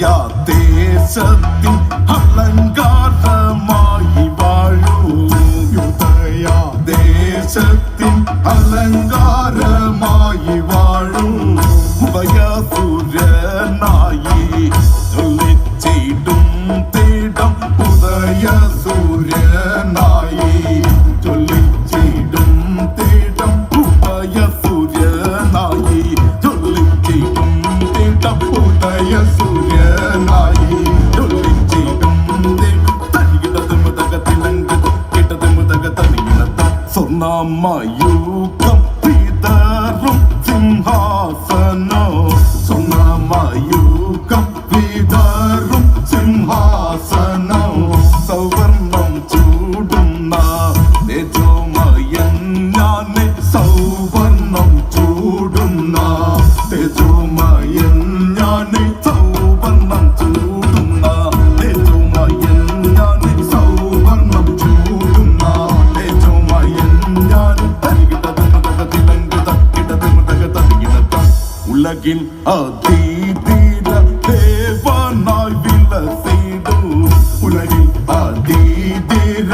യാ ദേശത്തിൻ അലങ്കാരമായി വാഴൂ യുദ്ധയാ ദേശത്തിൻ അലങ്കാര സ്വർണമയൂഖം പിതറും സിംഹാസനം സ്വർണമയൂഖം പിതറും സിംഹാസനം സവർണം ചൂടുന്ന തെജോമയഞ്ഞാനെ സൗവർണം ചൂടുന്ന തെജോമയ உலகின் அதீதீர தேவனாய் விலசிடும் உலகின் அதீதீர